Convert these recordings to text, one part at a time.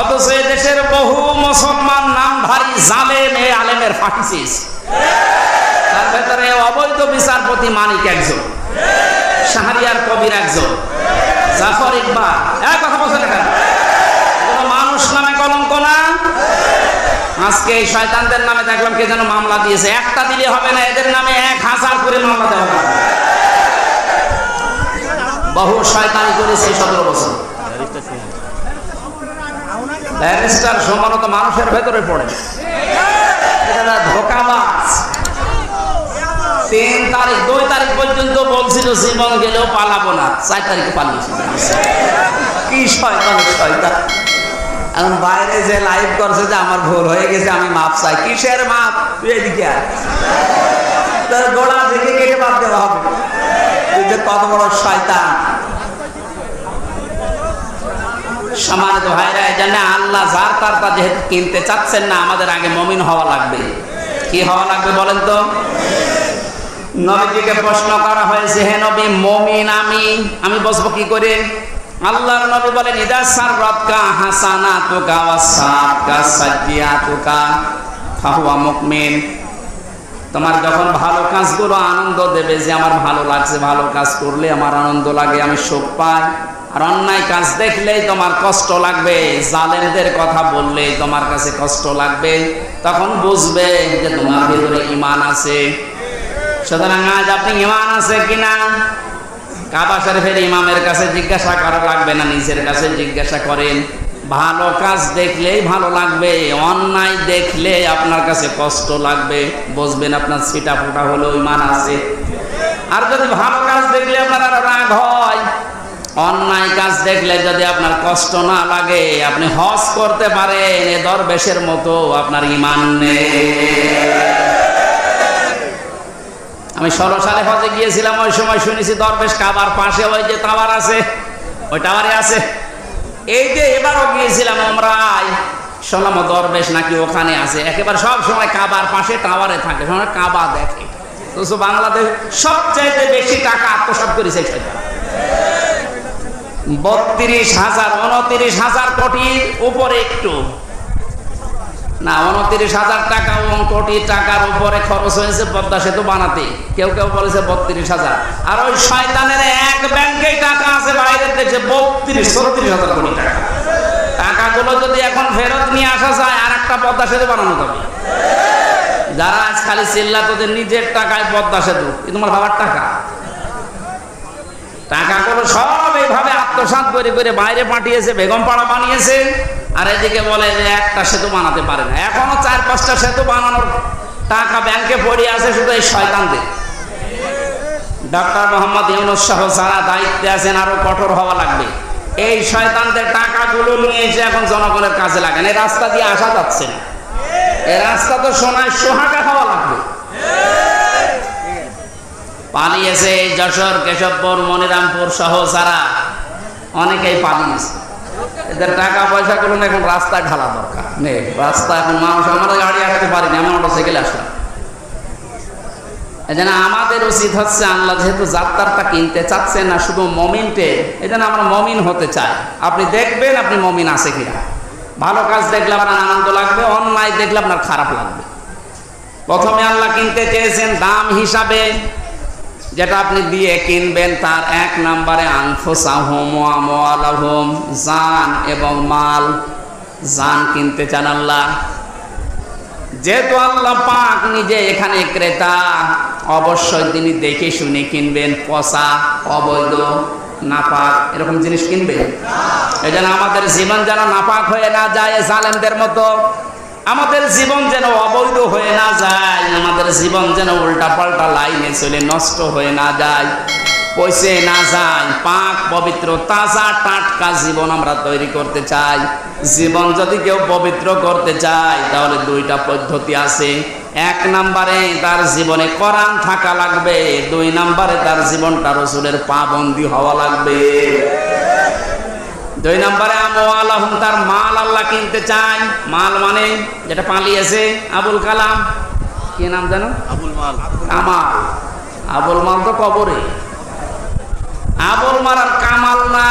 অথচ দেশের বহু মুসলমান নামধারী জালেম আলেমের তার ভেতরে অবৈধ বিচারপতি মানিক একজন, শাহরিয়ার কবির একজন, জাফর ইকবাল। এক কথা বলছেন কোনো? মানুষ নামে কলঙ্ক না। আজকে এই শয়তানদের নামে দেখলাম কে যেন মামলা দিয়েছে। একটা দিলে হবে না, এদের নামে এক হাজার করে মামলা দেওয়া বহু শয়তানি করেছে সতেরো বছর। ব্যারিস্টার সমানত মানুষের ভেতরে পড়ে। এটা ধোকাবাজ তিন তারিখ, দুই তারিখ পর্যন্ত বলছিল, জীবন গেলেও পালাবো না। চার তারিখে পালিয়েছিল। কি শয়তান শয়তান। এখন বাইরে যে লাইভ করছে যে আমার ভুল হয়ে গেছে, আমি মাপ চাই। কিসের মাপ? তুই এদিকে। গোড়া থেকে কেটে বাদ দেওয়া হবে। যে কত বড় শয়তান। সমানিত ভাইরা জন্য আল্লাহ যার তার তা যেহেতু কিনতে চাচ্ছেন না, আমাদের আগে মমিন হওয়া লাগবে। কি হওয়া লাগবে বলেন তো? নবীজিকে প্রশ্ন করা হয়েছে, হে নবী, মমিন আমি আমি বসবো কি করে? আল্লাহর নবী বলেন, ইদা সাররাতকা হাসানাতুকা ওয়া সারকা সাজ্জিয়াতুকা ফাহুয়া মুকমিন তোমার যখন ভালো কাজগুলো আনন্দ দেবে, যে আমার ভালো লাগছে, ভালো কাজ করলে আমার আনন্দ লাগে, আমি সুখ পাই। আর অন্যায় কাজ দেখলেই তোমার কষ্ট লাগবে, জালেমদের কথা বললেই তোমার কাছে কষ্ট লাগবে, তখন বুঝবে যে তোমার ভিতরে ইমান আছে। সুতরাং আজ আপনি ইমান আছে কিনা? কাবা শরীফের ইমামের কাছে জিজ্ঞাসা করা লাগবে না, নিজের কাছে জিজ্ঞাসা করেন। ভালো কাজ দেখলেই ভালো লাগবে, অন্যায় দেখলে আপনার কাছে কষ্ট লাগবে। বুঝবেন আপনার ছিটা ফোটা হলেও ইমান আছে। আর যদি ভালো কাজ দেখলে আপনার রাগ হয় অন্যায় কাজ দেখলে যদি আপনার কষ্ট না লাগে, আপনি হজ করতে পারেন, এ দরবেশের মতো আপনার ইমান আমি ষোলো সালে হজে গিয়েছিলাম, ওই সময় শুনেছি দরবেশ কাবার পাশে ওই যে টাওয়ার আছে, ওই টাওয়ারে আছে। এই যে এবারও গিয়েছিলাম আমরাই শুনলাম ও দরবেশ নাকি ওখানে আছে। একেবারে সব সময় কাবার পাশে টাওয়ারে থাকে সময় কাবা দেখে। তো বাংলাদেশ সবচাইতে বেশি টাকা আত্মসাৎ করেছে সেটা বত্রিশ হাজার, উনত্রিশ হাজার কোটির উপরে একটু। না, উনত্রিশ হাজার টাকা এবং কোটি টাকার উপরে খরচ হয়েছে পদ্মা সেতু বানাতে। কেউ কেউ বলেছে বত্রিশ হাজার। আর ওই শয়তানের এক ব্যাংকে টাকা আছে বাইরের দেশে, বত্রিশ, ছত্রিশ হাজার কোটি টাকা। টাকাগুলো যদি এখন ফেরত নিয়ে আসা যায় আর একটা পদ্মা সেতু বানানো যাবে। যারা আজ খালি চিল্লা, তোদের নিজের টাকায় পদ্মা সেতু। তোমার বাবার টাকা। টাকাগুলো সব আত্মসাৎ করে করে বাইরে পাঠিয়েছে, বেগম পাড়া বানিয়েছে। আর এদিকে বলে যে একটা সেতু বানাতে পারে না। এখনও চার পাঁচটা সেতু বানানোর টাকা ব্যাংকে পড়ে আছে, শুধু এই শয়তানদের ডক্টর মোহাম্মদ ইউনুস সহ যারা দায়িত্বে আছেন, আরও কঠোর হওয়া লাগবে। এই শয়তানদের টাকাগুলো নিয়ে এসে এখন জনগণের কাজে লাগেন। এই রাস্তা দিয়ে আসা যাচ্ছে না। এই রাস্তা তো সোনায় সোহাগা হওয়া লাগবে। পালিয়েছে যশোর, কেশবপুর, মনিরামপুর সহ যারা অনেকেই পালিয়েছে এদের টাকা পয়সা গুলো না এখন রাস্তায় ঢালা দরকার। নে, রাস্তা এখন মানুষ, আমরা গাড়ি আসতে পারিনি আমি মোটর সাইকেল আসলাম এই জন্য আমাদের উচিত হচ্ছে আল্লাহ যেহেতু যাত্রাটা কিনতে চাচ্ছে না, শুধু মমিনটে এই জন্য আমরা মমিন হতে চাই। আপনি দেখবেন আপনি মমিন আছে কিনা। ভালো কাজ দেখলে আপনার আনন্দ লাগবে, অন্যায় দেখলে আপনার খারাপ লাগবে। প্রথমে আল্লাহ কিনতে চেয়েছেন দাম হিসাবে। যেটা আপনি দিয়ে কিনবেন তার এক নম্বরে জান এবং মাল। জান কিনতে চান আল্লাহ। যেহেতু আল্লাহ পাক নিজে এখানে ক্রেতা, অবশ্যই তিনি দেখে শুনে কিনবেন। পচা, অবৈধ, নাপাক, এরকম জিনিস কিনবেন? এই আমাদের জীবন যেন নাপাক হয়ে না যায় জালেমদের মতো। আমাদের জীবন যেন অবৈধ হয়ে না যায়, আমাদের জীবন যেন উল্টা পাল্টা লাইনে চলে নষ্ট হয়ে না যায় পয়সে না যায়, পাক, পবিত্র, তাজা, টাটকা জীবন আমরা তৈরি করতে চাই। জীবন যদি কেউ পবিত্র করতে চায়, তাহলে দুইটা পদ্ধতি আছে। এক নম্বরে তার জীবনে কোরআন থাকা লাগবে, দুই নম্বরে তার জীবনটা রসুলের পাবন্দি হওয়া লাগবে। দুই নম্বরে আমওয়ালাহুম তার মাল আল্লাহ কিনতে চায় মাল মানে যেটা পালিয়েছে আবুল কালাম। কি নাম জানো? আবুল মাল। কামাল। আবুল মাল তো কবরে। আবুল মারার কামাল না।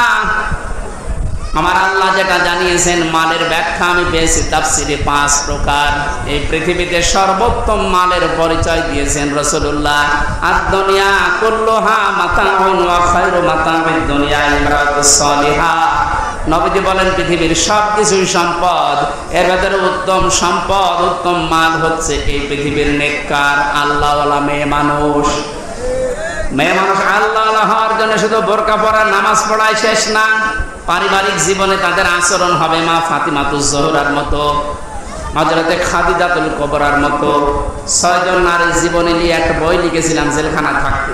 আমার আল্লাহ যেটা জানিয়েছেন মালের ব্যাখ্যা আমি পেয়েছি তাফসিরে পাঁচ প্রকার। এই পৃথিবীতে সর্বোত্তম মালের পরিচয় দিয়েছেন রসুল্লাহ আর দুনিয়া কুল্লুহা মাতাউন ওয়া খায়রু মাতাউদ দুনিয়া ইমরাতুস সালিহা নবীজি বলেন, পৃথিবীর সব কিছুই সম্পদ, এর ভেতরে উত্তম সম্পদ, উত্তম মাল হচ্ছে এই পৃথিবীর নেককার, আল্লাহওয়ালা মেয়ে মানুষ। মেয়ে মানুষ আল্লাহ হওয়ার জন্য শুধু বোরকা পড়া নামাজ পড়ায় শেষ না। পারিবারিক জীবনে তাদের আচরণ হবে মা ফাতিমাতুজ জোহরার মতো হজরতে খাদিজাতুল কবরার মতো। ছয়জন নারীর জীবনে নিয়ে একটা বই লিখেছিলাম জেলখানা থাকতে।